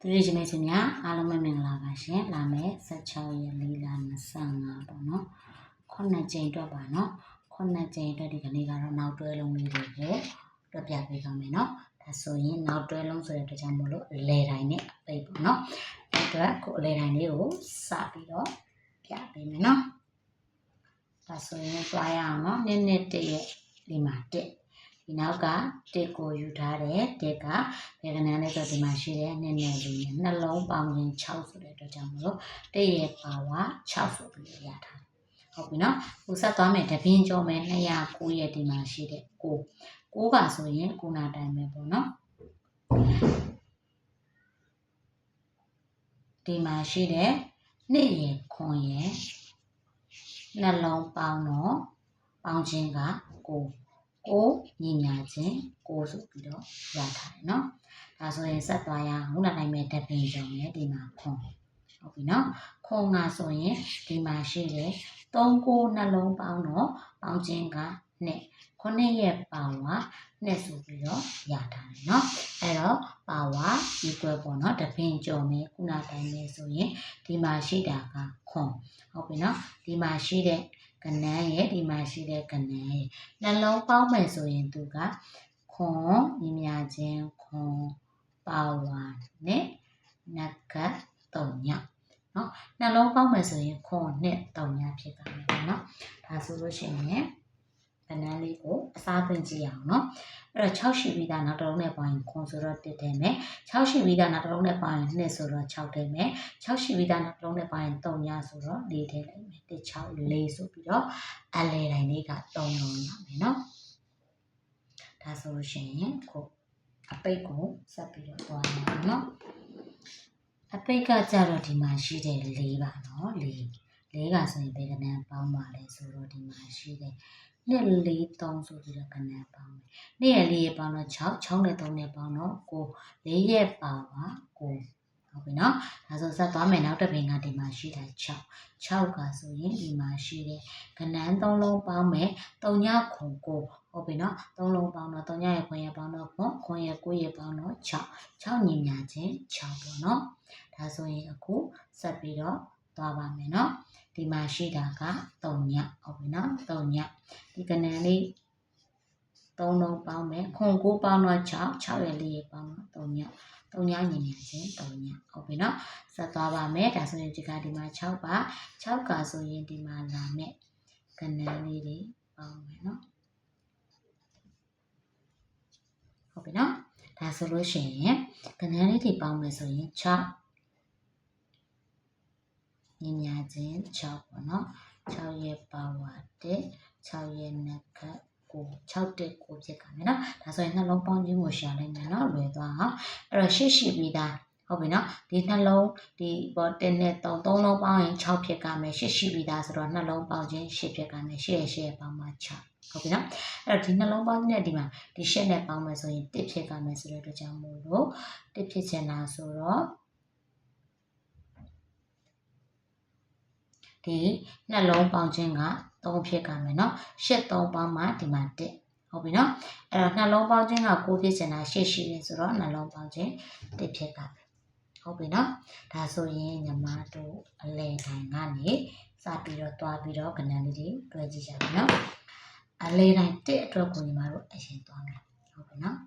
သူတို့ရှင်နေချင်းများအားလုံးပဲမင်္ဂလာပါရှင်လာမယ်16ရက်4လ25ပေါ့နော်ခုနှစ်ကြိမ်အတွက်ပါနော်ခုနှစ်ကြိမ်အတွက်ဒီကနေ့ကတော့နောက်တွဲလုံးလေးတွေကိုတွက်ပြပေးကြမယ်နော်ဒါဆိုရင်နောက်တွဲလုံးဆိုတဲ့အတွက်ကြောင့်မို့လို့အလဲတိုင်းနဲ့အပိတ်ပေါ့နော်အဲ့အတွက်ကိုအလဲတိုင်းလေးကိုစပြီးတော့ပြပေးမယ်နော်ဒါဆိုရင်တွားရအောင်နော်နည်းနည်းတည့်ရဲ့ဒီမှာတက် ဒီနောက်ကတက်ကိုယူထားတယ်တက်ကဘယ်ကနန်းလဲဆိုဒီမှာရှိတဲ့နည်းနည်းလေးနဲ့နှလုံးပေါင်းခြင်း6ဆိုတဲ့အတွက်ကြောင့်မလို့တက်ရဲ့ပါဝါ6ဆိုပြီးရထားတယ်ဟုတ်ပြီနော်ကိုဆက်သွားမယ်တပင်းကျော်မယ်209ရဲ့ဒီမှာရှိတဲ့ကိုကိုကဆိုရင်ကိုနာတိုင်ပဲပေါ့နော်ဒီမှာရှိတဲ့နှစ်ရယ်ခွန်ရယ်နှလုံးပေါင်းတော့ပေါင်းခြင်းကကို ကိုညီညာခြင်းကိုဆိုပြီးတော့ရထားတယ်နော်ဒါဆိုရင်ဆက်သွားရအောင်ခုနတိုင်းမဲ့တပင်ကျော်မယ်ဒီမှာခွန်ဟုတ်ပြီနော်ခွန်ကဆိုရင်ဒီမှာရှိတဲ့3ကိုနှလုံးပေါင်းတော့ပေါင်းခြင်းကနှစ်ခုနှစ်ရဲ့ပါဝါနှစ်ဆိုပြီးတော့ရထားတယ်เนาะအဲ့တော့ပါဝါ equal ပေါ့เนาะတပင်ကျော်မယ်ခုနတိုင်းပဲဆိုရင်ဒီမှာရှိတာကခွန်ဟုတ်ပြီเนาะဒီမှာရှိတဲ့ ကနန်းရဲ့ဒီမှာရှိတဲ့ကနန်းရဲ့နှလုံးပေါင်းမယ်ဆိုရင်သူကခွန်ညီမြချင်းခွန်ပါဝါနဲ့နကတ်တုံညเนาะနှလုံးပေါင်းမယ်ဆိုရင်ခွန်နဲ့တုံညဖြစ်ပါမယ်เนาะဒါဆိုလို့ရှိရင် ဗနန်းလေးကိုအစားသွင်းကြည့်အောင်နော်အဲ့တော့6ရှိပြီးသားနောက်တစ်လုံးနဲ့ပေါင်းရင်9ဆိုတော့1ထည့်မယ်6ရှိပြီးသားနောက်တစ်လုံးနဲ့ပေါင်းရင်2ဆိုတော့6ထည့်မယ်6ရှိပြီးသားနောက်တစ်လုံးနဲ့ပေါင်းရင်3ညဆိုတော့4ထည့်လိုက်မယ်1 6 4ဆိုပြီးတော့အလဲတိုင်းလေးက3လုံးရမယ်နော်ဒါဆိုလို့ရှိရင်ခုအပိတ်ကိုဆက်ပြီးတော့သွားရအောင်နော်အပိတ်ကကြတော့ဒီမှာရှိတဲ့၄ပါနော်၄၄ကဆိုရင်ဘယ်ကနန်းပေါင်းပါလဲဆိုတော့ဒီမှာရှိတဲ့ နှစ်လေး3ဆိုပြီးတော့ကနန်းပေါင်းမယ်နှစ်ရက်လေးရပေါင်းတော့6 6နဲ့3နဲ့ပေါင်းတော့9 4ရက်ပါပါ9ဟုတ်ပြီနော်ဒါဆိုဆက်သွားမယ်နောက်တစ်ပင်ကဒီမှာရှိတာ6 6ကဆိုရင်ဒီမှာရှိတဲ့ကနန်း3လုံးပေါင်းမယ်3ညခု9ဟုတ်ပြီနော်3လုံးပေါင်းတော့3ညရဲ့ခွင်ရပေါင်းတော့ခွန်ခွန်ရဲ့9ရဲ့ပေါင်းတော့6 6ညီညာချင်း6ပေါ့နော်ဒါဆိုရင်အခုဆက်ပြီးတော့သွားပါမယ်နော် ဒီမှာရှိတာက3ညဟုတ်ပြီနော်3ညဒီကနန်းလေး3လုံးပေါင်းမယ်ခွန်9ပေါင်းတော့6 6ရဲ့4ရဲ့ပေါင်းတော့3ည3ညညီညာချင်း3ညဟုတ်ပြီနော်ဆက်သွားပါမယ်ဒါဆိုရင်ဒီကဒီမှာ6ပါ6ကဆိုရင်ဒီမှာလာမယ်ကနန်းလေးတွေပေါင်းမယ်နော်ဟုတ်ပြီနော်ဒါဆိုလို့ရှိရင်ကနန်းလေးတွေပေါင်းမယ်ဆိုရင်6 ညီညာချင်း6ပေါ့နော်6ရဲ့ပါဝါ1 6ရဲ့နက်ကကို6တက်ကိုဖြစ်ကြမယ်နော်ဒါဆိုရင်နှလုံးပေါင်းခြင်းကိုရှာလိုက်မယ်နော်လွယ်သွားအောင်အဲ့တော့ရှစ်ရှိပြီးသားဟုတ်ပြီနော်ဒီနှလုံးဒီပေါ်1နဲ့3 3လုံးပေါင်းရင်6ဖြစ်ကြမယ်ရှစ်ရှိပြီးသားဆိုတော့နှလုံးပေါင်းခြင်း8ဖြစ်ကြမယ်8ရဲ့8ရဲ့ပေါင်းမှ6ဟုတ်ပြီနော်အဲ့တော့ဒီနှလုံးပေါင်းခြင်းနဲ့ဒီမှာဒီ8နဲ့ပေါင်းမယ်ဆိုရင်1ဖြစ်ကြမယ်ဆိုတဲ့အတွက်ကြောင့်မို့လို့1ဖြစ်ချင်တာဆိုတော့ ဒီနှလုံးပေါင်းခြင်းက3ဖြစ်ကြမယ်နော်8 3ပေါင်းမှဒီမှာ1ဟုတ်ပြီနော်အဲ့တော့နှလုံးပေါင်းခြင်းက9ဖြစ်ချင်တာ8ရှိတယ်ဆိုတော့နှလုံးပေါင်းခြင်း1ဖြစ်ကြမယ်ဟုတ်ပြီနော်ဒါဆိုရင်ညီမတို့အလဲတိုင်းကနေစပြီးတော့တွားပြီးတော့ကဏ္ဍလေးတွေတွဲကြည့်ကြမယ်နော်အလဲတိုင်း1အတွက်ကိုညီမတို့အရင်တွားမယ်ဟုတ်ပြီနော်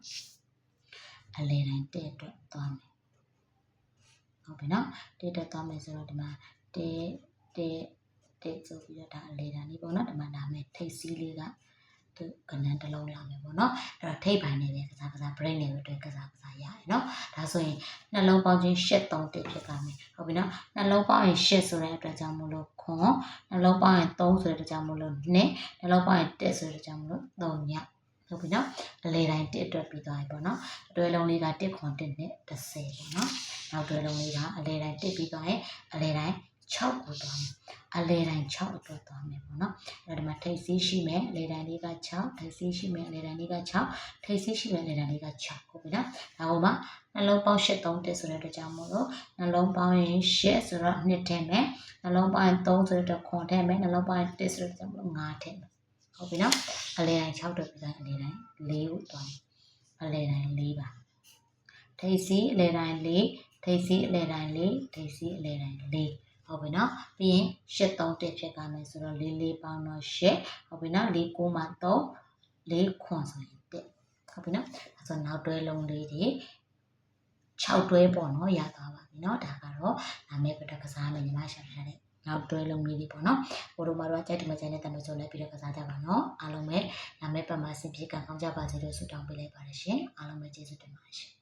အလဲတိုင်း1အတွက်တွားမယ်ဟုတ်ပြီနော်1အတွက်တွားမယ်ဆိုတော့ဒီမှာ1 1တက်ဆိုပြီးတော့ဒါအလေတန်းလေးပေါ့နော်ဒီမှာနာမည်ထိတ်စီးလေးကသူကနန်းတစ်လုံးလာမယ်ပေါ့နော်အဲ့တော့ထိတ်ပိုင်းနဲ့ပဲကစားကစား brain နဲ့ပဲတွေ့ကစားကစားရတယ်နော်ဒါဆိုရင်နှလုံးပေါင်းခြင်း၈3တက်ဖြစ်ကြမယ်ဟုတ်ပြီနော်နှလုံးပေါင်းရင်၈ဆိုတဲ့အတွက်ကြောင့်မလို့ခွန်နှလုံးပေါင်းရင်3ဆိုတဲ့အတွက်ကြောင့်မလို့နှစ်နှလုံးပေါင်းရင်1ဆိုတဲ့အတွက်ကြောင့်မလို့3ညဟုတ်ပြီနော်အလေတိုင်း1အတွက်ပြီးသွားပြီပေါ့နော်အတွဲလုံးလေးက1ခွန်1နဲ့10ပေါ့နော်နောက်တွဲလုံးလေးကအလေတိုင်း1ပြီးသွားရင်အလေတိုင်း 6ကိုသွားမယ်အလဲတိုင်း6အတွက်သွားမယ်ပေါ့နော်အဲ့ဒီမှာထိတ်စီးရှိမယ်အလဲတိုင်းလေးက6ထိတ်စီးရှိမယ်အလဲတိုင်းလေးက6ထိတ်စီးရှိမယ်အလဲတိုင်းလေးက6ဟုတ်ပြီနော်ဒါဟိုမှာနှလုံးပေါင်း8 3တက်ဆိုတဲ့အတွက်ကြောင့်မို့လို့နှလုံးပေါင်းရင်8ဆိုတော့2ထည့်မယ်နှလုံးပေါင်းရင်3ဆိုတဲ့ခွန်ထည့်မယ်နှလုံးပေါင်းရင်1ဆိုတဲ့ကြောင့်မို့လို့5ထည့်မယ်ဟုတ်ပြီနော်အလဲတိုင်း6တက်ပြီးသားအလဲတိုင်း4ကိုသွားမယ်အလဲတိုင်း4ပါထိတ်စီးအလဲတိုင်း4ထိပ်စီးအလဲတိုင်းလေးထိပ်စီးအလဲတိုင်းလေး ဟုတ်ပြီနော်ပြီးရင်8 3တက်ဖြစ်ကမယ်ဆိုတော့4 4ပေါင်းတော့8ဟုတ်ပြီနော်4 9မှာ3 4ခွန်ဆိုရင်တက်ဟုတ်ပြီနော်အဲဆိုနောက်တွဲလုံးလေးတွေ6တွဲပေါ့နော်ရသွားပါပြီနော်ဒါကတော့နာမည်ပြတဲ့ကစားမယ်ညီမရှာထားတဲ့နောက်တွဲလုံးလေးတွေပေါ့နော်ကိုတို့မတို့ကကြိုက်တယ်မကြိုက်တဲ့တမဆိုလည်းပြီးတော့ကစားကြပါနော်အားလုံးပဲနာမည်ပတ်မှာစင်ပြေကံကောင်းကြပါစေလို့ဆုတောင်းပေးလိုက်ပါတယ်ရှင်အားလုံးပဲကျေးဇူးတင်ပါတယ်ရှင်